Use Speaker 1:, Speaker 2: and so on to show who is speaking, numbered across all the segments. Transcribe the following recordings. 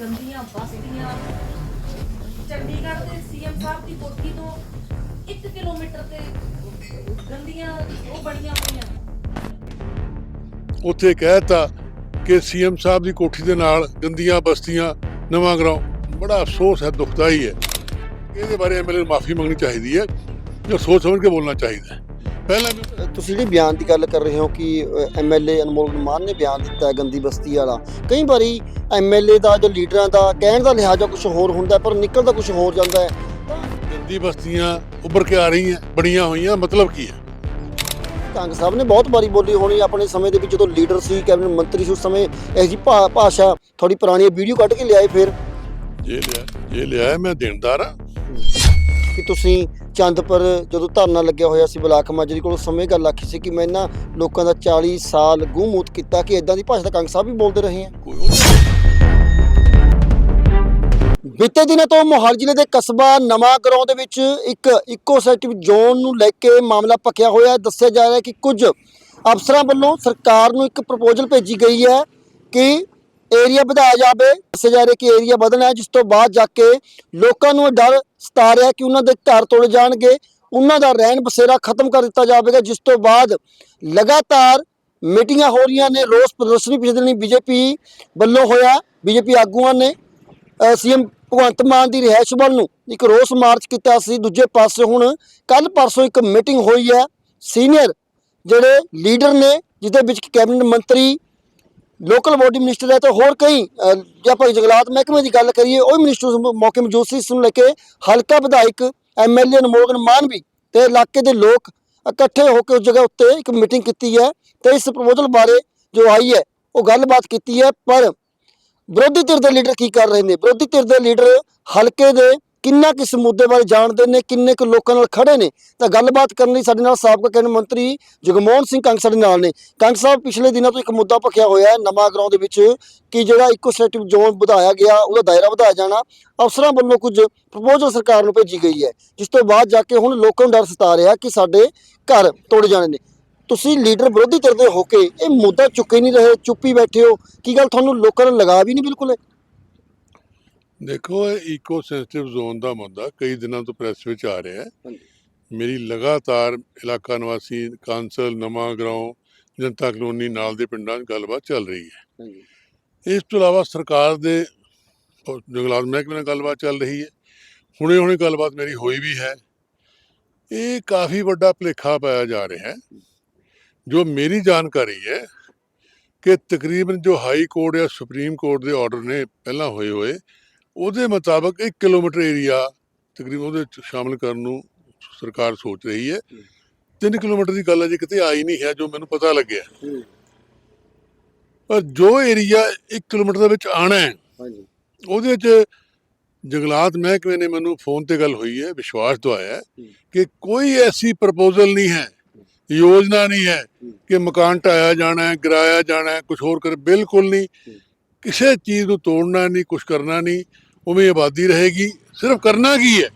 Speaker 1: ਗੰਦੀਆਂ ਬਸਤੀਆਂ। ਚੰਡੀਗੜ੍ਹ ਦੇ ਸੀਐਮ ਸਾਹਿਬ ਦੀ ਕੋਠੀ ਤੋਂ 1 ਕਿਲੋਮੀਟਰ ਤੇ ਗੰਦੀਆਂ ਉਹ ਬਣੀਆਂ ਹੋਈਆਂ।
Speaker 2: ਉੱਥੇ ਕਹਿਤਾ ਕਿ ਸੀਐਮ ਸਾਹਿਬ ਦੀ ਕੋਠੀ ਦੇ ਨਾਲ ਗੰਦੀਆਂ ਬਸਤੀਆਂ, ਨਵਾਂ ਗਰਾਉਂ ਬੜਾ ਅਫਸੋਸ ਹੈ, ਦੁਖਦਾਈ ਹੈ। ਇਹਦੇ ਬਾਰੇ ਐਮਐਲਏ ਨੂੰ ਮਾਫੀ ਮੰਗਣੀ ਚਾਹੀਦੀ ਹੈ, ਜੋ ਸੋਚ ਸਮਝ ਕੇ ਬੋਲਣਾ ਚਾਹੀਦਾ ਹੈ। ਪਹਿਲਾਂ ਵੀ
Speaker 3: ਤੁਸੀਂ ਜਿਹੜੀ ਬਿਆਨ ਦੀ ਗੱਲ ਕਰ ਰਹੇ ਹੋ ਕਿ ਐਮਐਲਏ ਅਨਮੋਲ ਮਾਨ ਨੇ ਬਿਆਨ ਦਿੱਤਾ ਹੈ ਗੰਦੀ ਬਸਤੀ ਵਾਲਾ ਕਈ ਵਾਰੀ ਐਮਐਲਏ ਦਾ ਜੋ ਲੀਡਰਾਂ ਦਾ ਕਹਿਣ ਦਾ ਲਿਹਾਜ਼ਾ ਕੁਝ ਹੋਰ ਹੁੰਦਾ ਪਰ ਨਿਕਲਦਾ ਕੁਝ ਹੋਰ ਜਾਂਦਾ ਹੈ।
Speaker 2: ਗੰਦੀ ਬਸਤੀਆਂ ਉੱਭਰ ਕੇ ਆ ਰਹੀਆਂ ਬਣੀਆਂ ਹੋਈਆਂ ਮਤਲਬ ਕੀ ਹੈ?
Speaker 3: ਕੰਗ ਸਾਹਿਬ ਨੇ ਬਹੁਤ ਵਾਰੀ ਬੋਲੀ ਹੋਣੀ ਆਪਣੇ ਸਮੇਂ ਦੇ ਵਿੱਚ ਜਦੋਂ ਲੀਡਰ ਸੀ ਕੈਬਨਿਟ ਮੰਤਰੀ ਸੀ ਉਸ ਸਮੇਂ ਇਹ ਜੀ ਭਾਸ਼ਾ ਥੋੜੀ ਪੁਰਾਣੀ ਵੀਡੀਓ ਕੱਢ ਕੇ ਲਿਆਏ ਫਿਰ।
Speaker 2: ਜੇ ਲਿਆ ਜੇ ਲਿਆ ਮੈਂ ਦੇਣਦਾਰ ਆ
Speaker 3: ਕਿ ਤੁਸੀਂ ਚੰਦਪੁਰ ਜਦੋਂ ਧਰਨਾ ਲੱਗਿਆ ਹੋਇਆ ਸੀ ਬਲਾਕ ਮਾਜਰੀ ਕੋਲ ਸਮੇਂ ਗੱਲ ਆਖੀ ਸੀ ਕਿ ਮੈਂ ਇਹਨਾਂ ਲੋਕਾਂ ਦਾ 40 ਸਾਲ ਗੂੰਮੂਤ ਕੀਤਾ ਕਿ ਇਦਾਂ ਦੀ ਭਾਸ਼ਾ ਤਾਂ ਕੰਗ ਸਾਹਿਬ ਵੀ ਬੋਲਦੇ ਰਹੇ
Speaker 2: ਉਹ
Speaker 3: ਬੀਤੇ ਦਿਨਾਂ ਤੋਂ ਮੋਹਾਲੀ ਜ਼ਿਲ੍ਹੇ ਦੇ ਕਸਬਾ ਨਵਾਂ ਗਰਾਉਂ ਦੇ ਵਿੱਚ ਇੱਕ ਇਕੋ ਸੈਕਟਿਵ ਜ਼ੋਨ ਨੂੰ ਲੈ ਕੇ ਮਾਮਲਾ ਪੱਕਿਆ ਹੋਇਆ। ਹੈ ਦੱਸਿਆ ਜਾ ਰਿਹਾ ਹੈ ਕਿ ਕੁਝ ਅਫਸਰਾਂ ਵੱਲੋਂ ਸਰਕਾਰ ਨੂੰ ਇੱਕ ਪ੍ਰਪੋਜ਼ਲ ਭੇਜੀ ਗਈ ਹੈ ਕਿ ਏਰੀਆ ਵਧਾਇਆ ਜਾਵੇ। ਦੱਸਿਆ ਜਾ ਰਿਹਾ ਕਿ ਏਰੀਆ ਵਧਣਾ ਹੈ ਜਿਸ ਤੋਂ ਬਾਅਦ ਜਾ ਕੇ ਲੋਕਾਂ ਨੂੰ ਇਹ ਡਰ ਸਤਾ ਕਿ ਉਹਨਾਂ ਦੇ ਘਰ ਤੋੜੇ ਜਾਣਗੇ, ਉਹਨਾਂ ਦਾ ਰਹਿਣ ਬਸੇਰਾ ਖਤਮ ਕਰ ਦਿੱਤਾ ਜਾਵੇਗਾ, ਜਿਸ ਤੋਂ ਬਾਅਦ ਲਗਾਤਾਰ ਮੀਟਿੰਗਾਂ ਹੋ ਰਹੀਆਂ ਨੇ, ਰੋਸ ਪ੍ਰਦਰਸ਼ਨੀ ਪਿਛਲੇ ਦਿਨੀ ਬੀਜੇਪੀ ਵੱਲੋਂ ਹੋਇਆ, ਬੀਜੇਪੀ ਆਗੂਆਂ ਨੇ ਸੀਐਮ ਭਗਵੰਤ ਮਾਨ ਦੀ ਰਿਹਾਇਸ਼ ਵੱਲ ਨੂੰ ਇੱਕ ਰੋਸ ਮਾਰਚ ਕੀਤਾ ਸੀ। ਦੂਜੇ ਪਾਸੇ ਹੁਣ ਕੱਲ ਪਰਸੋਂ ਇੱਕ ਮੀਟਿੰਗ ਹੋਈ ਹੈ, ਸੀਨੀਅਰ ਜਿਹੜੇ ਲੀਡਰ ਨੇ, ਜਿਹਦੇ ਵਿੱਚ ਕੈਬਨਿਟ ਮੰਤਰੀ ਲੋਕਲ ਬੋਡੀ ਮਿਨਿਸਟਰ ਹੈ ਤੇ ਹੋਰ ਕਈ ਅਹ, ਜੇ ਆਪਾਂ ਜੰਗਲਾਤ ਮਹਿਕਮੇ ਦੀ ਗੱਲ ਕਰੀਏ ਉਹ ਵੀ ਮਿਨਿਸਟਰ ਮੌਕੇ ਮੌਜੂਦ ਸੀ ਇਸ ਨੂੰ ਲੈ ਕੇ ਹਲਕਾ ਵਿਧਾਇਕ ਐਮਐਲਏ ਅਨਮੋਲ ਮਾਨ ਵੀ ਤੇ ਇਲਾਕੇ ਦੇ ਲੋਕ ਇਕੱਠੇ ਹੋ ਕੇ ਉਸ ਜਗ੍ਹਾ ਉੱਤੇ ਇੱਕ ਮੀਟਿੰਗ ਕੀਤੀ ਹੈ ਤੇ ਇਸ ਪ੍ਰਪੋਜ਼ਲ ਬਾਰੇ ਜੋ ਆਈ ਹੈ ਉਹ ਗੱਲਬਾਤ ਕੀਤੀ ਹੈ ਪਰ ਵਿਰੋਧੀ ਧਿਰ ਦੇ ਲੀਡਰ ਕੀ ਕਰ ਰਹੇ ਨੇ? ਵਿਰੋਧੀ ਧਿਰ ਦੇ ਲੀਡਰ ਹਲਕੇ ਦੇ ਕਿੰਨਾ ਕਿਸ ਮੁੱਦੇ ਬਾਰੇ ਜਾਣਦੇ ਨੇ, ਕਿੰਨੇ ਕੁ ਲੋਕਾਂ ਨਾਲ ਖੜੇ ਨੇ, ਤਾਂ ਗੱਲਬਾਤ ਕਰਨ ਲਈ ਸਾਡੇ ਨਾਲ ਸਾਬਕਾ ਕੈਬਨਿਟ ਮੰਤਰੀ ਜਗਮੋਹਨ ਸਿੰਘ ਕੰਗ ਸਾਡੇ ਨਾਲ ਨੇ। ਕੰਗ ਸਾਹਿਬ, ਪਿਛਲੇ ਦਿਨਾਂ ਤੋਂ ਇੱਕ ਮੁੱਦਾ ਭਖਿਆ ਹੋਇਆ ਹੈ ਨਵਾਂ ਗਰਾਉਂ ਦੇ ਵਿੱਚ ਕਿ ਜਿਹੜਾ ਇਕੋਸੈਟਿਵ ਜ਼ੋਨ ਵਧਾਇਆ ਗਿਆ, ਉਹਦਾ ਦਾਇਰਾ ਵਧਾਇਆ ਜਾਣਾ, ਅਫਸਰਾਂ ਵੱਲੋਂ ਕੁਝ ਪ੍ਰਪੋਜ਼ਲ ਸਰਕਾਰ ਨੂੰ ਭੇਜੀ ਗਈ ਹੈ, ਜਿਸ ਤੋਂ ਬਾਅਦ ਜਾ ਕੇ ਹੁਣ ਲੋਕਾਂ ਨੂੰ ਡਰ ਸਤਾ ਰਿਹਾ ਕਿ ਸਾਡੇ ਘਰ ਤੋੜ ਜਾਣੇ ਨੇ। ਤੁਸੀਂ ਲੀਡਰ ਵਿਰੋਧੀ ਧਿਰ ਦੇ ਹੋ ਕੇ ਇਹ ਮੁੱਦਾ ਚੁੱਕੇ ਨਹੀਂ ਰਹੇ, ਚੁੱਪੀ ਬੈਠੇ ਹੋ। ਕੀ ਗੱਲ ਤੁਹਾਨੂੰ ਲੋਕਾਂ ਨੂੰ ਲਗਾ ਵੀ ਨਹੀਂ ਬਿਲਕੁਲ
Speaker 2: ਦੇਖੋ ਇਹ ਈਕੋ ਸੈਂਸਿਟਿਵ ਜ਼ੋਨ ਦਾ ਮੁੱਦਾ ਕਈ ਦਿਨਾਂ ਤੋਂ ਪ੍ਰੈਸ ਵਿੱਚ ਆ ਰਿਹਾ ਹੈ। ਮੇਰੀ ਲਗਾਤਾਰ ਇਲਾਕਾ ਨਿਵਾਸੀ ਕਾਂਸਲ ਨਵਾਂ ਗਰਾਉਂ ਜਨਤਾ ਕਲੋਨੀ ਨਾਲ ਦੇ ਪਿੰਡਾਂ 'ਚ ਗੱਲਬਾਤ ਚੱਲ ਰਹੀ ਹੈ। ਇਸ ਤੋਂ ਇਲਾਵਾ ਸਰਕਾਰ ਦੇ ਜੰਗਲਾਤ ਮਹਿਕਮੇ ਨਾਲ ਗੱਲਬਾਤ ਚੱਲ ਰਹੀ ਹੈ। ਹੁਣੇ ਹੁਣੇ ਗੱਲਬਾਤ ਮੇਰੀ ਹੋਈ ਵੀ ਹੈ। ਇਹ ਕਾਫੀ ਵੱਡਾ ਭੁਲੇਖਾ ਪਾਇਆ ਜਾ ਰਿਹਾ ਹੈ। ਜੋ ਮੇਰੀ ਜਾਣਕਾਰੀ ਹੈ ਕਿ ਤਕਰੀਬਨ ਜੋ ਹਾਈ ਕੋਰਟ ਜਾਂ ਸੁਪਰੀਮ ਕੋਰਟ ਦੇ ਆਰਡਰ ਨੇ ਪਹਿਲਾਂ ਹੋਏ ਹੋਏ ਉਹਦੇ ਮੁਤਾਬਕ 1 ਕਿਲੋਮੀਟਰ ਏਰੀਆ ਤਕਰੀਬਨ ਉਹਦੇ ਚ ਸ਼ਾਮਲ ਕਰਨ ਨੂੰ ਸਰਕਾਰ ਸੋਚ ਰਹੀ ਹੈ। 3 ਕਿਲੋਮੀਟਰ ਦੀ ਗੱਲ ਅਜੇ ਕਿਤੇ ਆਈ ਨਹੀਂ ਹੈ ਜੋ ਮੈਨੂੰ ਪਤਾ ਲੱਗਿਆ। ਪਰ ਜੋ ਏਰੀਆ 1 ਕਿਲੋਮੀਟਰ ਦੇ ਵਿੱਚ ਆਣਾ ਹੈ
Speaker 3: ਹਾਂਜੀ।
Speaker 2: ਉਹਦੇ ਚ ਜੰਗਲਾਤ ਮਹਿਕਮੇ ਨੇ ਮੈਨੂੰ ਫੋਨ ਤੇ ਗੱਲ ਹੋਈ ਹੈ ਵਿਸ਼ਵਾਸ ਦਵਾਇਆ ਹੈ
Speaker 3: ਹੂੰ।
Speaker 2: ਕਿ ਕੋਈ ਐਸੀ ਪ੍ਰਪੋਜ਼ਲ ਨਹੀਂ ਹੈ ਯੋਜਨਾ ਨਹੀਂ ਹੈ ਕਿ ਮਕਾਨ ਢਾਇਆ ਜਾਣਾ ਹੈ ਗਿਰਾਇਆ ਜਾਣਾ ਹੈ ਕੁਝ ਹੋਰ ਕਰ ਬਿਲਕੁਲ ਨਹੀਂ।
Speaker 3: ਹੂੰ।
Speaker 2: ਕਿਸੇ ਚੀਜ਼ ਨੂੰ ਤੋੜਨਾ ਨਹੀਂ ਕੁਝ ਕਰਨਾ ਨਹੀਂ ਉਵੇਂ ਆਬਾਦੀ ਰਹੇਗੀ। ਸਿਰਫ ਕਰਨਾ ਕੀ ਹੈ।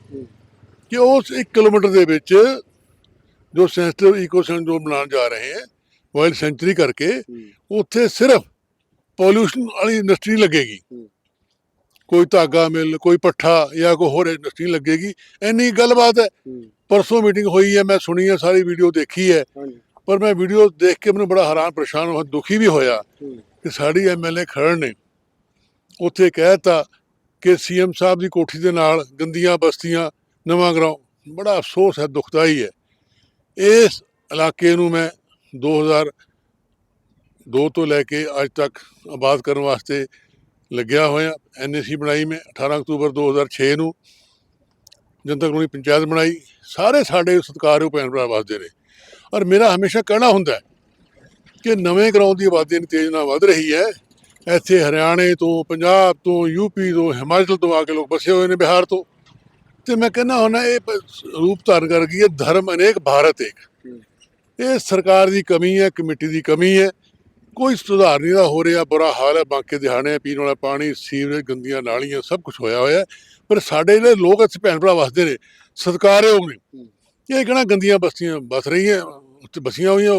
Speaker 2: ਕਿ ਉਸ 1 ਕਿਲੋਮੀਟਰ ਦੇ ਵਿੱਚ ਜੋ ਸੈਂਸਿਟਿਵ ਇਕੋਸਿਸਟਮ ਜੋ ਬਣਾਉਣ ਜਾ ਰਹੇ ਹੈ ਵਾਈਲਡ ਸੈਂਚੁਰੀ ਕਰਕੇ ਉੱਥੇ ਸਿਰਫ ਪੋਲਿਊਸ਼ਨ ਵਾਲੀ ਇੰਡਸਟਰੀ ਲੱਗੇਗੀ। ਕੋਈ ਧਾਗਾ ਮਿਲ ਕੋਈ ਪੱਠਾ ਜਾਂ ਕੋਈ ਹੋਰ ਇੰਡਸਟਰੀ ਲੱਗੇਗੀ। ਇੰਨੀ ਗੱਲਬਾਤ ਹੈ। ਪਰਸੋਂ ਮੀਟਿੰਗ ਹੋਈ ਹੈ ਮੈਂ ਸੁਣੀ ਹੈ ਸਾਰੀ ਵੀਡੀਓ ਦੇਖੀ ਹੈ। ਪਰ ਮੈਂ ਵੀਡੀਓ ਦੇਖ ਕੇ ਮੈਨੂੰ ਬੜਾ ਹੈਰਾਨ ਪਰੇਸ਼ਾਨ ਹੋਇਆ ਦੁਖੀ ਵੀ ਹੋਇਆ। ਕਿ ਸਾਡੀ ਐਮਐਲਏ ਖੜਨ ਨੇ ਉੱਥੇ ਕਹਿਤਾ ਕਿ ਸੀਐਮ ਸਾਹਿਬ ਦੀ ਕੋਠੀ ਦੇ ਨਾਲ ਗੰਦੀਆਂ ਬਸਤੀਆਂ, ਨਵਾਂ ਗਰਾਉਂ ਬੜਾ ਅਫਸੋਸ ਹੈ, ਦੁਖਦਾਈ ਹੈ। ਇਸ ਇਲਾਕੇ ਨੂੰ ਮੈਂ 2002 ਤੋਂ ਲੈ ਕੇ ਅੱਜ ਤੱਕ ਆਬਾਦ ਕਰਨ ਵਾਸਤੇ ਲੱਗਿਆ ਹੋਇਆ। ਐਨਏਸੀ ਬਣਾਈ ਮੈਂ 18 ਅਕਤੂਬਰ 2006 ਨੂੰ। ਜਨਤਾ ਕਲੋਨੀ ਪੰਚਾਇਤ ਬਣਾਈ। ਸਾਰੇ ਸਾਡੇ ਸਤਿਕਾਰਯੋਗ ਭੈਣ ਭਰਾ ਵਸਦੇ ਨੇ ਔਰ ਮੇਰਾ ਹਮੇਸ਼ਾ ਕਹਿਣਾ ਹੁੰਦਾ ਹੈ ਕਿ ਨਵੇਂ ਗਰਾਉਂ ਦੀ ਆਬਾਦੀ ਇੰਨੀ ਤੇਜ਼ ਨਾਲ ਵੱਧ ਰਹੀ ਹੈ। ਇੱਥੇ ਹਰਿਆਣੇ ਤੋਂ, ਪੰਜਾਬ ਤੋਂ ਯੂਪੀ ਤੋਂ, ਹਿਮਾਚਲ ਤੋਂ ਆ ਕੇ ਲੋਕ ਵਸੇ ਹੋਏ ਨੇ ਬਿਹਾਰ ਤੋਂ। ਤੇ ਮੈਂ ਕਹਿੰਦਾ ਹੁੰਦਾ, ਇਹ ਰੂਪ ਧਾਰਨ ਕਰ ਗਈ ਹੈ, ਧਰਮ ਅਨੇਕ, ਭਾਰਤ ਏਕ। ਇਹ ਸਰਕਾਰ ਦੀ ਕਮੀ ਹੈ, ਕਮੇਟੀ ਦੀ ਕਮੀ ਹੈ। ਕੋਈ ਸੁਧਾਰ ਨਹੀਂ ਦਾ ਹੋ ਰਿਹਾ। ਬੁਰਾ ਹਾਲ ਹੈ, ਬਾਕੀ ਦਿਹਾੜੇ ਪੀਣ ਵਾਲਾ ਪਾਣੀ, ਸੀਵਰੇਜ, ਗੰਦੀਆਂ ਨਾਲੀਆਂ, ਸਭ ਕੁਝ ਹੋਇਆ ਹੋਇਆ ਪਰ ਸਾਡੇ ਜਿਹੜੇ ਲੋਕ ਇੱਥੇ ਭੈਣ ਭਰਾ ਵਸਦੇ ਨੇ, ਸਤਿਕਾਰਯੋਗ ਨੇ। ਇਹ ਕਿਹੜਾ ਗੰਦੀਆਂ ਬਸਤੀਆਂ ਬਸ ਰਹੀਆਂ, ਉੱਥੇ ਬਸੀਆਂ ਹੋਈਆਂ,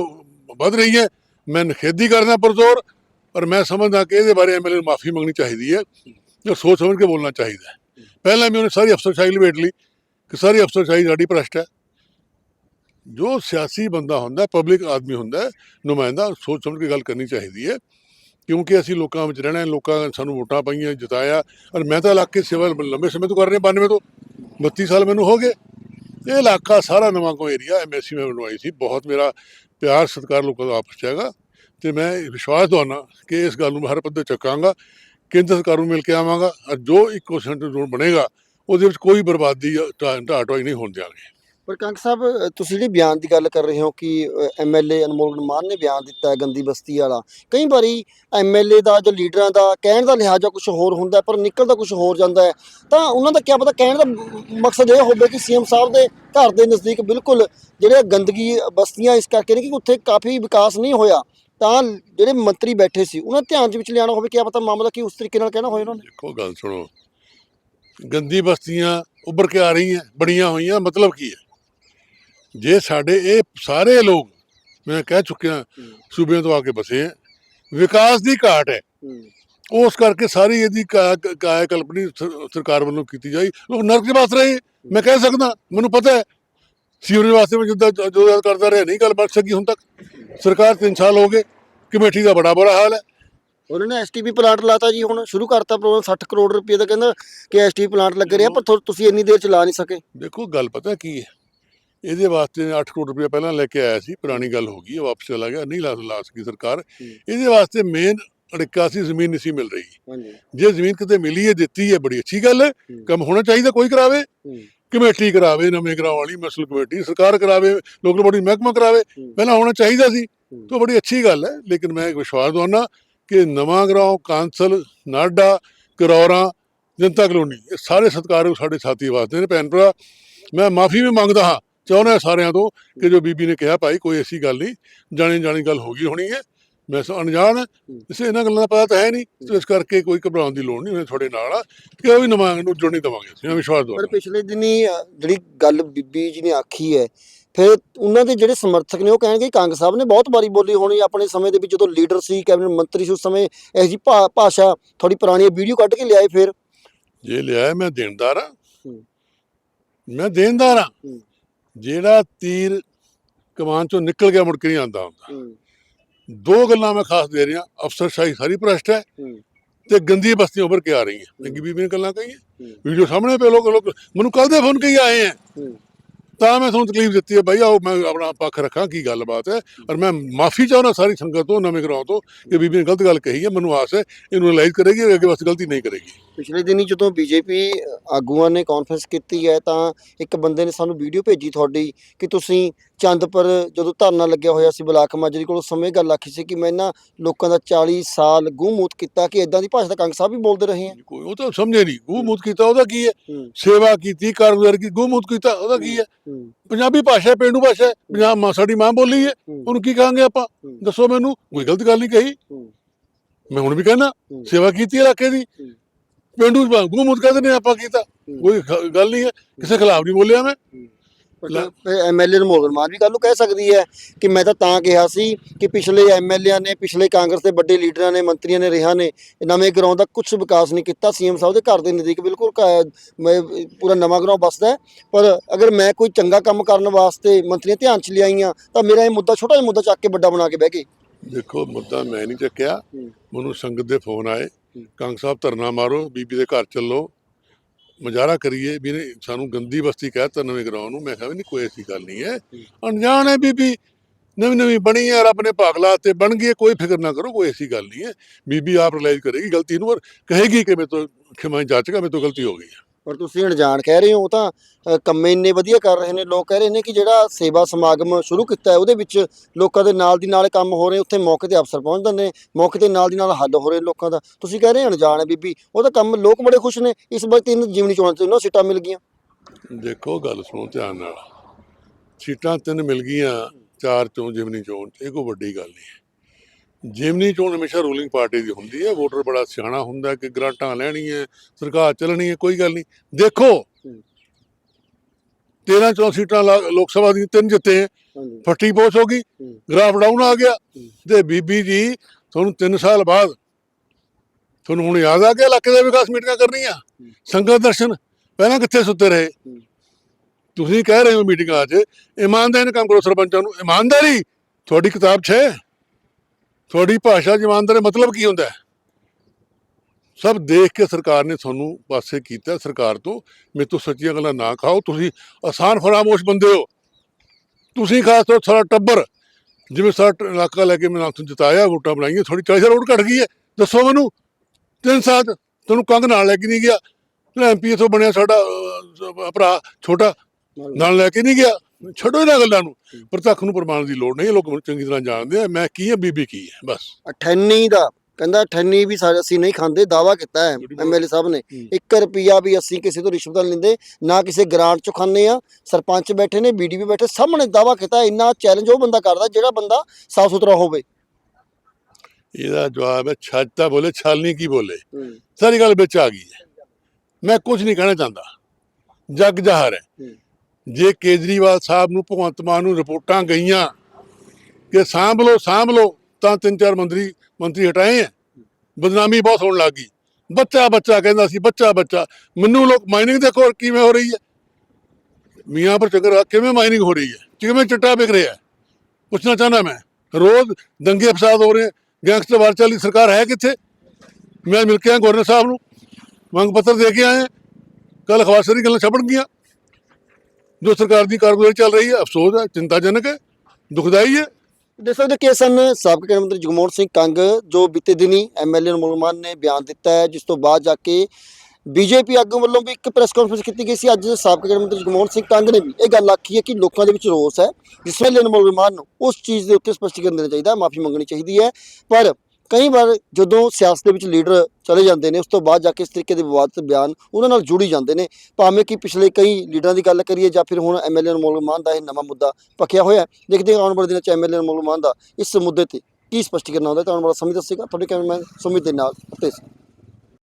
Speaker 2: ਵੱਧ ਰਹੀਆਂ। ਮੈਂ ਨਿਖੇਧੀ ਕਰਦਾ ਪਰਜ਼ੋਰ ਔਰ ਮੈਂ ਸਮਝਦਾ ਕਿ ਇਹਦੇ ਬਾਰੇ ਐਮਐਲਏ ਨੂੰ ਮਾਫੀ ਮੰਗਣੀ ਚਾਹੀਦੀ ਹੈ ਜੋ ਸੋਚ ਸਮਝ ਕੇ ਬੋਲਣਾ ਚਾਹੀਦਾ ਹੈ। ਪਹਿਲਾਂ ਵੀ ਉਹਨੇ ਸਾਰੀ ਅਫਸਰਸ਼ਾਹੀ ਲਪੇਟ ਲਈ ਕਿ ਸਾਰੀ ਅਫਸਰਸ਼ਾਹੀ ਸਾਡੀ ਭ੍ਰਸ਼ਟ ਹੈ। ਜੋ ਸਿਆਸੀ ਬੰਦਾ ਹੁੰਦਾ ਪਬਲਿਕ ਆਦਮੀ ਹੁੰਦਾ ਨੁਮਾਇੰਦਾ ਸੋਚ ਸਮਝ ਕੇ ਗੱਲ ਕਰਨੀ ਚਾਹੀਦੀ ਹੈ, ਕਿਉਂਕਿ ਅਸੀਂ ਲੋਕਾਂ ਵਿੱਚ ਰਹਿਣਾ ਲੋਕਾਂ ਸਾਨੂੰ ਵੋਟਾਂ ਪਾਈਆਂ, ਜਿਤਾਇਆ, ਔਰ ਮੈਂ ਤਾਂ ਇਲਾਕੇ ਦੀ ਸੇਵਾ ਲੰਬੇ ਸਮੇਂ ਤੋਂ ਕਰ ਰਿਹਾ 92 ਤੋਂ 32 ਸਾਲ ਮੈਨੂੰ ਹੋ ਗਏ। ਇਹ ਇਲਾਕਾ ਸਾਰਾ ਨਵਾਂ ਕੋ ਏਰੀਆ ਐਮਐਸਸੀ ਮੈਂ ਬਣਵਾਈ ਸੀ, ਬਹੁਤ ਮੇਰਾ ਪਿਆਰ ਸਤਿਕਾਰ ਲੋਕਾਂ ਦਾ ਆਪਸ 'ਚ ਹੈਗਾ ਤੇ ਮੈਂ ਵਿਸ਼ਵਾਸ ਦਵਾਨਾ ਕਿ ਇਸ ਗੱਲ ਨੂੰ ਮੈਂ ਹਰ ਪੱਧਰ ਚੱਕਾਂਗਾ, ਕੇਂਦਰ ਸਰਕਾਰ ਨੂੰ ਮਿਲ ਕੇ ਆਵਾਂਗਾ ਜੋ ਇੱਕੋ ਸੈਂਟਰ ਜ਼ੋਨ ਬਣੇਗਾ, ਉਹਦੇ ਵਿੱਚ ਕੋਈ ਬਰਬਾਦੀ ਢਾਹ ਢਾਟਵਾਈ ਨਹੀਂ ਹੋਣ ਦਿਆਂਗੇ।
Speaker 3: ਪਰ ਕੰਕ ਸਾਹਿਬ, ਤੁਸੀਂ ਜਿਹੜੀ ਬਿਆਨ ਦੀ ਗੱਲ ਕਰ ਰਹੇ ਹੋ ਕਿ ਐਮਐਲਏ ਅਨਮੋਲ ਮਾਨ ਨੇ ਬਿਆਨ ਦਿੱਤਾ ਹੈ ਗੰਦੀ ਬਸਤੀ ਵਾਲਾ, ਕਈ ਵਾਰੀ ਐਮਐਲਏ ਦਾ ਜਾਂ ਲੀਡਰਾਂ ਦਾ ਕਹਿਣ ਦਾ ਲਿਹਾਜ਼ਾ ਕੁਝ ਹੋਰ ਹੁੰਦਾ ਪਰ ਨਿਕਲਦਾ ਕੁਝ ਹੋਰ ਜਾਂਦਾ ਹੈ, ਤਾਂ ਉਹਨਾਂ ਦਾ ਕੀ ਪਤਾ ਕਹਿਣ ਦਾ ਮਕਸਦ ਇਹ ਹੋਵੇ ਕਿ ਸੀਐਮ ਸਾਹਿਬ ਦੇ ਘਰ ਦੇ ਨਜ਼ਦੀਕ ਬਿਲਕੁਲ ਜਿਹੜੇ ਗੰਦਗੀ ਬਸਤੀਆਂ ਇਸ ਕਰਕੇ ਨੇ ਕਿ ਉੱਥੇ ਕਾਫੀ ਵਿਕਾਸ ਨਹੀਂ ਹੋਇਆ, ਤਾਂ ਜਿਹੜੇ ਮੰਤਰੀ ਬੈਠੇ ਸੀ, ਉਹਨਾਂ ਧਿਆਨ ਦੇ ਵਿੱਚ ਲਿਆਉਣਾ ਹੋਵੇ ਕੀ ਪਤਾ ਮਾਮਲਾ ਕੀ ਉਸ ਤਰੀਕੇ ਨਾਲ ਕਹਿਣਾ ਹੋਏ ਉਹਨਾਂ ਨੇ?
Speaker 2: ਦੇਖੋ, ਗੱਲ ਸੁਣੋ। ਗੰਦੀ ਬਸਤੀਆਂ ਉੱਭਰ ਕੇ ਆ ਰਹੀਆਂ ਬੜੀਆਂ ਹੋਈਆਂ, ਮਤਲਬ ਕੀ ਹੈ? ਜੇ ਸਾਡੇ ਇਹ ਸਾਰੇ ਲੋਕ ਮੈਂ ਕਹਿ ਚੁੱਕਿਆ ਸੂਬਿਆਂ ਤੋਂ ਆ ਕੇ ਬਸੇ ਹੈ ਵਿਕਾਸ ਦੀ ਘਾਟ ਹੈ। ਉਸ ਕਰਕੇ ਸਾਰੀ ਇਹਦੀ ਕਾਇਆ ਕਲਪਨੀ ਸਰ- ਸਰਕਾਰ ਵੱਲੋਂ ਕੀਤੀ ਜਾਈ। ਲੋਕ ਨਰਕ 'ਚ ਬਸ ਰਹੇ ਮੈਂ ਕਹਿ ਸਕਦਾ ਮੈਨੂੰ ਪਤਾ ਹੈ ਸੀਵਰੇਜ ਵਾਸਤੇ ਮੈਂ ਜਿੱਦਾਂ ਜ- ਜੋ ਕਰਦਾ ਰਿਹਾ ਨਹੀਂ ਗੱਲ ਬਣ ਸਕੀ ਹੁਣ ਤੱਕ। ਸਰਕਾਰ 3 ਸਾਲ ਹੋ ਗਏ ਕਮੇਟੀ ਦਾ ਬੜਾ ਬੁਰਾ ਹਾਲ ਹੈ।
Speaker 3: ਉਹਨਾਂ ਨੇ ਐਸਟੀਪੀ ਪਲਾਂਟ ਲਾਤਾ ਜੀ ਹੁਣ ਸ਼ੁਰੂ ਕਰਤਾ ਪ੍ਰੋਗਰਾਮ 60 ਕਰੋੜ ਰੁਪਏ ਦਾ ਕਹਿੰਦਾ ਕਿ ਐਸਟੀਪੀ ਪਲਾਂਟ ਲੱਗ ਰਿਹਾ ਪਰ ਤੁਸੀਂ ਇੰਨੀ ਦੇਰ ਚਲਾ ਨਹੀਂ ਸਕੇ।
Speaker 2: ਦੇਖੋ ਗੱਲ ਪਤਾ ਕੀ ਹੈ ਇਹਦੇ ਵਾਸਤੇ 8 ਕਰੋੜ ਰੁਪਏ ਪਹਿਲਾਂ ਲੈ ਕੇ ਆਇਆ ਸੀ ਪੁਰਾਣੀ ਗੱਲ ਹੋ ਗਈ ਵਾਪਸ ਚਲਾ ਗਿਆ ਨਹੀਂ ਲਾ ਲਾ ਸਕੀ ਸਰਕਾਰ। ਇਹਦੇ ਵਾਸਤੇ ਮੇਨ ਅੜਿੱਕਾ ਸੀ ਜ਼ਮੀਨ ਨਹੀਂ ਸੀ ਮਿਲ ਰਹੀ।
Speaker 3: ਹਾਂਜੀ।
Speaker 2: ਜੇ ਜ਼ਮੀਨ ਕਿਤੇ ਮਿਲੀ ਹੈ ਦਿੱਤੀ ਹੈ ਬੜੀ ਅੱਛੀ ਗੱਲ। ਕੰਮ ਹੋਣਾ ਚਾਹੀਦਾ ਕੋਈ ਕਰਾਵੇ। ਕਮੇਟੀ ਕਰਾਵੇ ਨਵੇਂ ਕਰਾਉਣ ਵਾਲੀ ਮਸਲ ਕਮੇਟੀ ਸਰਕਾਰ ਕਰਾਵੇ ਲੋਕਲ ਬੋਡੀ ਮਹਿਕਮਾ ਕਰਾਵੇ। ਪਹਿਲਾਂ ਹੋਣਾ ਚਾਹੀਦਾ ਸੀ। ਤਾਂ ਬੜੀ ਅੱਛੀ ਗੱਲ ਹੈ। ਲੇਕਿਨ ਮੈਂ ਇੱਕ ਵਿਸ਼ਵਾਸ ਦਵਾਨਾ ਕਿ ਨਵਾਂ ਗਰਾਉਂ ਕਾਂਸਲ ਨਾਡਾ ਕਰੌਰਾ ਜਨਤਾ ਕਲੋਨੀ ਇਹ ਸਾਰੇ ਸਤਿਕਾਰਯੋਗ ਸਾਡੇ ਸਾਥੀ ਵਾਸਤੇ ਨੇ। ਭੈਣ ਭਰਾ ਮੈਂ ਮਾਫੀ ਵੀ ਮੰਗਦਾ ਹਾਂ। ਚਾਹੁੰਦਾ ਸਾਰਿਆਂ ਤੋਂ ਕਿ ਜੋ ਬੀਬੀ ਨੇ ਕਿਹਾ ਭਾਈ ਕੋਈ ਐਸੀ ਗੱਲ ਨਹੀਂ ਜਾਣੀ ਜਾਣੀ ਗੱਲ ਹੋ ਗਈ ਹੋਣੀ ਹੈ। ਮੈਂ ਸੋ ਅਣਜਾਣ। ਇਸੇ ਇਹਨਾਂ ਗੱਲਾਂ ਦਾ ਪਤਾ ਤਾਂ ਹੈ ਨਹੀਂ ਇਸ ਕਰਕੇ ਕੋਈ ਘਬਰਾਉਣ ਦੀ ਲੋੜ ਨਹੀਂ ਮੈਂ ਤੁਹਾਡੇ ਨਾਲ ਆ ਕਿ ਉਹ ਵੀ ਨਵਾਂ ਨੂੰ ਜੁੜਨੀ ਦਵਾਂਗੇ ਅਸੀਂ ਮੈਂ ਵਿਸ਼ਵਾਸ
Speaker 3: ਪਰ
Speaker 2: ਦਵਾਂਗਾ
Speaker 3: ਪਿਛਲੇ ਦਿਨੀ ਜਿਹੜੀ ਗੱਲ ਬੀਬੀ ਜੀ ਨੇ ਆਖੀ ਹੈ ਫਿਰ ਉਹਨਾਂ ਦੇ ਜਿਹੜੇ ਸਮਰਥਕ ਨੇ ਉਹ ਕਹਿਣਗੇ ਕੰਗ ਸਾਹਿਬ ਨੇ ਬਹੁਤ ਵਾਰੀ ਬੋਲੀ ਹੋਣੀ ਆਪਣੇ ਸਮੇਂ ਦੇ ਵਿੱਚ ਜਦੋਂ ਲੀਡਰ ਸੀ ਕੈਬਨਿਟ ਮੰਤਰੀ ਸੀ ਉਸ ਸਮੇਂ ਇਹ ਜੀ ਭਾਸ਼ਾ ਥੋੜੀ ਪੁਰਾਣੀ ਵੀਡੀਓ ਕੱਢ ਕੇ ਲਿਆਏ ਫਿਰ।
Speaker 2: ਜੇ ਲਿਆ ਮੈਂ ਦੇਣਦਾਰ ਆ
Speaker 3: ਹੂੰ।
Speaker 2: ਮੈਂ ਦੇਣਦਾਰ ਆ
Speaker 3: ਹੂੰ।
Speaker 2: ਜਿਹੜਾ ਤੀਰ ਕਮਾਨ ਚੋਂ ਨਿਕਲ ਗਿਆ ਮੁੜ ਕੇ ਨਹੀਂ ਆਉਂਦਾ ਹੁੰਦਾ। ਦੋ ਗੱਲਾਂ ਮੈਂ ਖਾਸ ਦੇ ਰਿਹਾ ਅਫਸਰਸ਼ਾਹੀ ਸਾਰੀ ਭ੍ਰਸ਼ਟ ਹੈ
Speaker 3: ਹੂੰ।
Speaker 2: ਤੇ ਗੰਦੀ ਬਸਤੀਆਂ ਉੱਭਰ ਕੇ ਆ ਰਹੀਆਂ ਲੱਗੀ ਬੀਬੀ ਨੇ ਗੱਲਾਂ ਕਹੀਆਂ।
Speaker 3: ਹੂੰ।
Speaker 2: ਵੀਡੀਓ ਸਾਹਮਣੇ ਪਏ ਲੋਕ ਲੋਕ ਮੈਨੂੰ ਕੱਲ ਦੇ ਫੋਨ ਕਹੀ ਆਏ ਹੈ।
Speaker 3: ਹੂੰ।
Speaker 2: ਤਾਂ ਮੈਂ ਤੁਹਾਨੂੰ ਤਕਲੀਫ ਦਿੱਤੀ ਹੈ ਭਾਈ ਆਓ ਮੈਂ ਆਪਣਾ ਪੱਖ ਰੱਖਾਂ ਕੀ ਗੱਲਬਾਤ ਹੈ ਔਰ ਮੈਂ ਮਾਫੀ ਚਾਹੁੰਦਾ ਸਾਰੀ ਸੰਗਤ ਤੋਂ ਨਵੇਂ ਗਰਾਉਂ ਤੋਂ ਕਿ ਬੀਬੀ ਨੇ ਗਲਤ ਗੱਲ ਕਹੀ ਹੈ ਮੈਨੂੰ ਆਸ ਹੈ ਇਹਨੂੰ ਰਿਲਾਈਜ਼ ਕਰੇਗੀ ਅੱਗੇ ਵਾਸਤੇ ਗਲਤੀ ਨਹੀਂ ਕਰੇਗੀ।
Speaker 3: ਪਿਛਲੇ ਦਿਨੀ ਜਦੋਂ ਬੀਜੇਪੀ ਆਗੂਆਂ ਨੇ ਕਾਨਫਰੰਸ ਕੀਤੀ ਹੈ ਤਾਂ ਇੱਕ ਬੰਦੇ ਨੇ ਸਾਨੂੰ ਵੀਡੀਓ ਭੇਜੀ ਤੁਹਾਡੀ ਕਿ ਤੁਸੀਂ ਚੰਦਪੁਰ ਜਦੋਂ ਧਰਨਾ ਲੱਗਿਆ ਹੋਇਆ ਸੀ ਬਲਾਕ ਮਾਜਰੀ ਕੋਲ ਉਸ ਸਮੇਂ ਗੱਲ ਆਖੀ ਸੀ ਕਿ ਮੈਂ ਇਹਨਾਂ ਲੋਕਾਂ ਦਾ 40 ਸਾਲ ਗੂੰਮੂਤ ਕੀਤਾ ਕਿ ਇਦਾਂ ਦੀ ਭਾਸ਼ਾ ਤਾਂ ਕੰਗ ਸਾਹਿਬ ਵੀ ਬੋਲਦੇ ਰਹੇ ਹੈ
Speaker 2: ਕੋਈ ਉਹ ਤਾਂ ਸਮਝੇ ਨਹੀਂ ਗੂਮੂਤ ਕੀਤਾ ਉਹਦਾ ਕੀ ਹੈ। ਸੇਵਾ ਕੀਤੀ ਕਾਰਗੁਜ਼ਾਰੀ ਕੀਤੀ ਗੂਮੂਤ ਕੀਤਾ ਉਹਦਾ ਕੀ ਹੈ। ਪੰਜਾਬੀ ਭਾਸ਼ਾ ਪੇਂਡੂ ਭਾਸ਼ਾ ਪੰਜਾਬ ਮਾਂ ਸਾਡੀ ਮਾਂ ਬੋਲੀ ਹੈ। ਉਹਨੂੰ ਕੀ ਕਹਾਂਗੇ ਆਪਾਂ। ਦੱਸੋ ਮੈਨੂੰ ਕੋਈ ਗਲਤ ਗੱਲ ਨਹੀਂ ਕਹੀ। ਮੈਂ ਹੁਣ ਵੀ ਕਹਿਣਾ
Speaker 3: ਹੂੰ।
Speaker 2: ਸੇਵਾ ਕੀਤੀ ਇਲਾਕੇ ਦੀ ਪੇਂਡੂ ਗੂਮੂਤ ਕਹਿੰਦੇ ਨੇ ਆਪਾਂ ਕੀਤਾ। ਕੋਈ ਖ- ਗੱਲ ਨਹੀਂ ਹੈ। ਕਿਸੇ ਖਿਲਾਫ ਨਹੀਂ ਬੋਲਿਆ ਮੈਂ।
Speaker 3: ਐਮਐਲਏ ਨੂੰ ਮੋਗਨ ਮਾਨ ਵੀ ਕੱਲ ਨੂੰ ਕਹਿ ਸਕਦੀ ਹੈ ਕਿ ਮੈਂ ਤਾਂ ਤਾਂ ਕਿਹਾ ਸੀ ਕਿ ਪਿਛਲੇ ਐਮਐਲਏਆਂ ਨੇ ਪਿਛਲੇ ਕਾਂਗਰਸ ਦੇ ਵੱਡੇ ਲੀਡਰਾਂ ਨੇ ਮੰਤਰੀਆਂ ਨੇ ਰਿਹਾ ਨੇ ਨਵੇਂ ਗਰਾਊਂਡ ਦਾ ਕੁਝ ਵਿਕਾਸ ਨਹੀਂ ਕੀਤਾ। ਸੀਐਮ ਸਾਹਿਬ ਦੇ ਘਰ ਦੇ ਨਜ਼ਦੀਕ ਬਿਲਕੁਲ ਕ- ਮੈਂ ਪੂਰਾ ਨਵਾਂ ਗਰਾਊਂਡ ਬਸਦਾ ਹੈ। ਪਰ ਅਗਰ ਮੈਂ ਕੋਈ ਚੰਗਾ ਕੰਮ ਕਰਨ ਵਾਸਤੇ ਮੰਤਰੀਆਂ ਧਿਆਨ ਚ ਲਿਆਈਆਂ ਤਾਂ ਮੇਰਾ ਇਹ ਮੁੱਦਾ ਛੋਟਾ ਜਿਹਾ ਮੁੱਦਾ ਚੱਕ ਕੇ ਵੱਡਾ ਬਣਾ ਕੇ ਬਹਿ ਗਏ।
Speaker 2: ਦੇਖੋ ਮੁੱਦਾ ਮੈਂ ਨਹੀਂ ਚੱਕਿਆ। ਮੈਨੂੰ ਸੰਗਤ ਦੇ ਫੋਨ ਆਏ। ਕੰਗ ਸਾਹਿਬ ਧਰਨਾ ਮਾਰੋ, ਬੀਬੀ ਦੇ ਘਰ ਚੱਲੋ। ਮਜ਼ਾਰਾ ਕਰੀਏ। ਵੀ ਨੇ ਸਾਨੂੰ ਗੰਦੀ ਬਸਤੀ ਕਹਿਤਾ ਨਵੇਂ ਗਰਾਉਂ ਨੂੰ। ਮੈਂ ਕਿਹਾ ਵੀ ਨਹੀਂ, ਕੋਈ ਐਸੀ ਗੱਲ ਨਹੀਂ ਹੈ। ਅਣਜਾਣ ਹੈ ਬੀਬੀ। ਨਵੀਂ ਨਵੀਂ ਬਣੀ ਹੈ, ਰੱਬ ਨੇ ਭਾਗ ਤੇ ਬਣ ਗਈ ਕੋਈ ਫਿਕਰ ਨਾ ਕਰੋ, ਕੋਈ ਐਸੀ ਗੱਲ ਨਹੀਂ ਹੈ। ਬੀਬੀ ਆਪ ਰਿਲਾਈਜ਼ ਕਰੇਗੀ, ਗਲਤੀ ਨੂੰ ਔਰ ਕਹੇਗੀ ਕਿ ਮੇਰੇ ਤੋਂ ਖਿਮਾ ਜਾਚਗਾ, ਮੇਰੇ ਤੋਂ ਗਲਤੀ ਹੋ ਗਈ ਹੈ।
Speaker 3: ਪਰ ਤੁਸੀਂ ਅਣਜਾਣ ਕਹਿ ਰਹੇ ਹੋ ਤਾਂ ਅ, ਕੰਮ ਇੰਨੇ ਵਧੀਆ ਕਰ ਰਹੇ ਨੇ ਲੋਕ ਕਹਿ ਰਹੇ ਨੇ ਕਿ ਜਿਹੜਾ ਸੇਵਾ ਸਮਾਗਮ ਸ਼ੁਰੂ ਕੀਤਾ ਹੈ ਉਹਦੇ ਵਿੱਚ ਲੋਕਾਂ ਦੇ ਨਾਲ ਦੀ ਨਾਲ ਕੰਮ ਹੋ ਰਹੇ ਉੱਥੇ ਮੌਕੇ ਤੇ ਅਫਸਰ ਪਹੁੰਚਦੇ ਨੇ ਮੌਕੇ ਤੇ ਨਾਲ ਦੀ ਨਾਲ ਹੱਲ ਹੋ ਰਹੇ ਲੋਕਾਂ ਦਾ। ਤੁਸੀਂ ਕਹਿ ਰਹੇ ਅਣਜਾਣ ਹੈ ਬੀਬੀ ਉਹ ਤਾਂ ਕੰਮ ਲੋਕ ਬੜੇ ਖੁਸ਼ ਨੇ ਇਸ ਵਾਰ ਤਿੰਨ ਜਿਮਨੀ ਚੋਣਾਂ ਤੇ ਉਹਨਾਂ ਸੀਟਾਂ ਮਿਲ ਗਈਆਂ।
Speaker 2: ਦੇਖੋ ਗੱਲ ਸੁਣੋ ਧਿਆਨ ਨਾਲ। ਸੀਟਾਂ ਤਿੰਨ ਮਿਲ ਗਈਆਂ ਚਾਰ ਚੋਂ ਜਿਮਨੀ ਚੋਣ 'ਚ, ਇਹ ਕੋਈ ਵੱਡੀ ਗੱਲ ਨਹੀਂ ਹੈ। ਜਿਮਨੀ ਚੋਣ ਹਮੇਸ਼ਾ ਰੂਲਿੰਗ ਪਾਰਟੀ ਦੀ ਹੁੰਦੀ ਹੈ। ਵੋਟਰ ਬੜਾ ਸਿਆਣਾ ਹੁੰਦਾ ਹੈ ਕਿ ਗਰਾਂਟਾਂ ਲੈਣੀਆਂ ਸਰਕਾਰ ਚੱਲਣੀ ਹੈ ਕੋਈ ਗੱਲ ਨਹੀਂ। ਦੇਖੋ 13 ਚੋਂ ਸੀਟਾਂ ਲੋਕ ਸਭਾ ਦੀ ਤਿੰਨ ਜਿੱਤੇ ਹੈ। ਫੱਟੀ ਪਹੁੰਚ ਹੋ ਗਈ ਗ੍ਰਾਫ ਡਾਊਨ ਆ ਗਿਆ। ਤੇ ਬੀਬੀ ਜੀ ਤੁਹਾਨੂੰ 3 ਸਾਲ ਬਾਅਦ ਤੁਹਾਨੂੰ ਹੁਣ ਯਾਦ ਆ ਗਿਆ ਇਲਾਕੇ ਦਾ ਵਿਕਾਸ ਮੀਟਿੰਗਾਂ ਕਰਨੀਆਂ? ਸੰਗਤ ਦਰਸ਼ਨ ਪਹਿਲਾਂ ਕਿੱਥੇ ਸੁੱਤੇ ਰਹੇ? ਤੁਸੀਂ ਕਹਿ ਰਹੇ ਹੋ ਮੀਟਿੰਗਾਂ 'ਚ ਇਮਾਨਦਾਰੀ ਨਾਲ ਕੰਮ ਕਰੋ ਸਰਪੰਚਾਂ ਨੂੰ। ਇਮਾਨਦਾਰੀ ਤੁਹਾਡੀ ਕਿਤਾਬ 'ਚ ਹੈ। ਤੁਹਾਡੀ ਭਾਸ਼ਾ 'ਚ ਦਾ ਮਤਲਬ ਕੀ ਹੁੰਦਾ ਹੈ? ਸਭ ਦੇਖ ਕੇ ਸਰਕਾਰ ਨੇ ਤੁਹਾਨੂੰ ਪਾਸੇ ਕੀਤਾ ਸਰਕਾਰ ਤੋਂ, ਮੇਰੇ ਤੋਂ ਸੱਚੀਆਂ ਗੱਲਾਂ ਨਾ ਖਾਓ ਤੁਸੀਂ ਆਸਾਨ ਫਰਾਮੋਸ਼ ਬੰਦੇ ਹੋ। ਤੁਸੀਂ ਖਾਸ ਤੌਰ ਸਾਰਾ ਟੱਬਰ, ਜਿਵੇਂ ਸਾਰਾ ਇਲਾਕਾ ਲੈ ਕੇ ਮੈਂ ਤੁਹਾਨੂੰ ਜਿਤਾਇਆ, ਵੋਟਾਂ ਬਣਾਈਆਂ ਥੋੜੀ 40 ਰੋਡ ਘਟ ਗਈ ਹੈ। ਦੱਸੋ ਮੈਨੂੰ, ਤਿੰਨ ਸਾਲ ਤੁਹਾਨੂੰ ਕੰਗ ਨਾਲ ਲੈ ਕੇ ਨਹੀਂ ਗਿਆ? ਐਮਪੀ ਤੋਂ ਬਣਿਆ ਸਾਡਾ ਭਰਾ, ਛੋਟਾ, ਨਾਲ ਲੈ ਕੇ ਨਹੀਂ ਗਿਆ? ਛੱਡੋ ਇਹਨਾਂ ਗੱਲਾਂ ਨੂੰ। ਪ੍ਰਤੱਖ ਨੂੰ ਪ੍ਰਮਾਣ ਦੀ ਲੋੜ ਨਹੀਂ ਇਹ ਲੋਕ ਮੈਨੂੰ ਚੰਗੀ ਤਰ੍ਹਾਂ ਜਾਣਦੇ ਆ ਮੈਂ ਕੀ ਆ ਬੀਬੀ ਕੀ ਹੈ ਬਸ।
Speaker 3: ਅਠੰਨੀ ਦਾ ਕਹਿੰਦਾ ਅਠੰਨੀ ਵੀ ਸਾਡੇ ਅਸੀਂ ਨਹੀਂ ਖਾਂਦੇ ਦਾਵਾ ਕੀਤਾ ਹੈ ਐਮਐਲਏ ਸਾਹਿਬ ਨੇ। 1 ਰੁਪਿਆ ਵੀ ਅਸੀਂ ਕਿਸੇ ਤੋਂ ਰਿਸ਼ਵਤ ਨਹੀਂ ਲੈਂਦੇ ਨਾ ਕਿਸੇ ਗ੍ਰਾਂਟ ਚੋਂ ਖਾਂਦੇ ਆ ਸਰਪੰਚ ਬੈਠੇ ਨੇ ਬੀਡੀਪੀ ਬੈਠੇ ਸਾਹਮਣੇ ਦਾਵਾ ਕੀਤਾ ਇੰਨਾ ਚੈਲੰਜ ਉਹ ਬੰਦਾ ਕਰਦਾ ਜਿਹੜਾ ਬੰਦਾ ਸਾਫ਼ ਸੁਥਰਾ ਹੋਵੇ।
Speaker 2: ਇਹਦਾ ਜਵਾਬ ਹੈ ਛੱਜ ਤਾਂ ਬੋਲੇ ਛਾਲਨੀ ਕੀ ਬੋਲੇ। ਸਾਰੀ ਗੱਲ ਵਿੱਚ ਆ ਗਈ ਹੈ। ਮੈਂ ਕੁਝ ਨਹੀਂ ਕਹਿਣਾ ਚਾਹੁੰਦਾ। ਜੱਗ ਜ਼ਾਹਰ ਹੈ। ਜੇ ਕੇਜਰੀਵਾਲ ਸਾਹਿਬ ਨੂੰ ਭਗਵੰਤ ਮਾਨ ਨੂੰ ਰਿਪੋਰਟਾਂ ਗਈਆਂ ਕਿ ਸਾਂਭ ਲਓ ਸਾਂਭ ਲਓ, ਤਾਂ ਤਿੰਨ ਚਾਰ ਮੰਤਰੀ ਮੰਤਰੀ ਹਟਾਏ ਹੈ ਬਦਨਾਮੀ ਬਹੁਤ ਹੋਣ ਲੱਗ ਗਈ। ਬੱਚਾ ਬੱਚਾ ਕਹਿੰਦਾ ਸੀ, ਬੱਚਾ ਬੱਚਾ। ਮੈਨੂੰ ਲੋਕ ਮਾਈਨਿੰਗ ਦੇਖੋ ਕਿਵੇਂ ਹੋ ਰਹੀ ਹੈ। ਮੀਆਂ ਪਰ ਚੱਕਰ ਕਿਵੇਂ ਮਾਈਨਿੰਗ ਹੋ ਰਹੀ ਹੈ? ਕਿਵੇਂ ਚਿੱਟਾ ਵਿਕ ਰਿਹਾ ਪੁੱਛਣਾ ਚਾਹੁੰਦਾ ਮੈਂ। ਰੋਜ਼ ਦੰਗੇ ਫਸਾਦ ਹੋ ਰਹੇ, ਗੈਂਗਸਟਰ ਵਾਰ ਚਾਲੀ ਸਰਕਾਰ ਹੈ ਕਿੱਥੇ? ਮੈਂ ਮਿਲ ਕੇ ਆਇਆ ਗਵਰਨਰ ਸਾਹਿਬ ਨੂੰ। ਮੰਗ ਪੱਤਰ ਦੇ ਕੇ ਆਏ ਕੱਲ ਖਵਾਸਰੀ ਗੱਲਾਂ ਛਪੜ ਗਈਆਂ ਜੋ ਸਰਕਾਰ ਦੀ ਕਾਰਗੁਜ਼ਾਰੀ ਚੱਲ ਰਹੀ ਹੈ, ਅਫਸੋਸ ਹੈ, ਚਿੰਤਾਜਨਕ ਹੈ, ਦੁਖਦਾਈ ਹੈ।
Speaker 3: ਦੇਖ ਸਕਦੇ ਕਿ ਸਨ ਸਾਬਕਾ ਕੇਂਦਰ ਮੰਤਰੀ ਜਗਮੋਹਨ ਸਿੰਘ ਕੰਗ ਜੋ ਬੀਤੇ ਦਿਨੀ ਐਮਐਲਏ ਮੁਰਮਾਨ ਨੇ ਬਿਆਨ ਦਿੱਤਾ ਹੈ, ਜਿਸ ਤੋਂ ਬਾਅਦ ਜਾ ਕੇ ਬੀਜੇਪੀ ਆਗੂ ਵੱਲੋਂ ਵੀ ਇੱਕ ਪ੍ਰੈਸ ਕਾਨਫਰੰਸ ਕੀਤੀ ਗਈ ਸੀ। ਅੱਜ ਸਾਬਕਾ ਕੇਂਦਰ ਮੰਤਰੀ ਜਗਮੋਹਨ ਸਿੰਘ ਕੰਗ ਨੇ ਵੀ ਇਹ ਗੱਲ ਆਖੀ ਹੈ ਕਿ ਲੋਕਾਂ ਦੇ ਵਿੱਚ ਰੋਸ ਹੈ, ਜਿਸ ਵੇਲੇ ਮੁਰਮਾਨ ਨੂੰ ਉਸ ਚੀਜ਼ ਦੇ ਉੱਤੇ ਸਪਸ਼ਟੀਕਰਨ ਦੇਣਾ ਚਾਹੀਦਾ ਮਾਫੀ ਮੰਗਣੀ ਚਾਹੀਦੀ ਹੈ। ਪਰ ਕਈ ਵਾਰ ਜਦੋਂ ਸਿਆਸਤ ਦੇ ਵਿੱਚ ਲੀਡਰ ਚਲੇ ਜਾਂਦੇ ਨੇ, ਉਸ ਤੋਂ ਬਾਅਦ ਜਾ ਕੇ ਇਸ ਤਰੀਕੇ ਦੇ ਵਿਵਾਦਤ ਬਿਆਨ ਉਹਨਾਂ ਨਾਲ ਜੁੜੀ ਜਾਂਦੇ ਨੇ। ਭਾਵੇਂ ਕਿ ਪਿਛਲੇ ਕਈ ਲੀਡਰਾਂ ਦੀ ਗੱਲ ਕਰੀਏ ਜਾਂ ਫਿਰ ਹੁਣ ਐਮਐਲਏ ਅਨਮੋਲ ਮਾਨ ਦਾ ਇਹ ਨਵਾਂ ਮੁੱਦਾ ਪੱਕਿਆ ਹੋਇਆ ਦੇਖਦੇ ਹਾਂ ਆਉਣ ਵਾਲੇ ਦਿਨਾਂ ਚ ਐਮਐਲਏ ਅਨਮੋਲ ਮਾਨ ਦਾ ਇਸ ਮੁੱਦੇ ਤੇ ਕੀ ਸਪਸ਼ਟੀਕਰਨ ਆਉਂਦਾ ਹੈ। ਤਾਂ ਆਉਣ ਵਾਲਾ ਸਮੇਂ ਦੱਸੇਗਾ। ਤੁਹਾਡੇ ਕੈਮਰਾਮੈਨ ਸੁਮਿਤ ਦੇ ਨਾਲ ਅਤੇ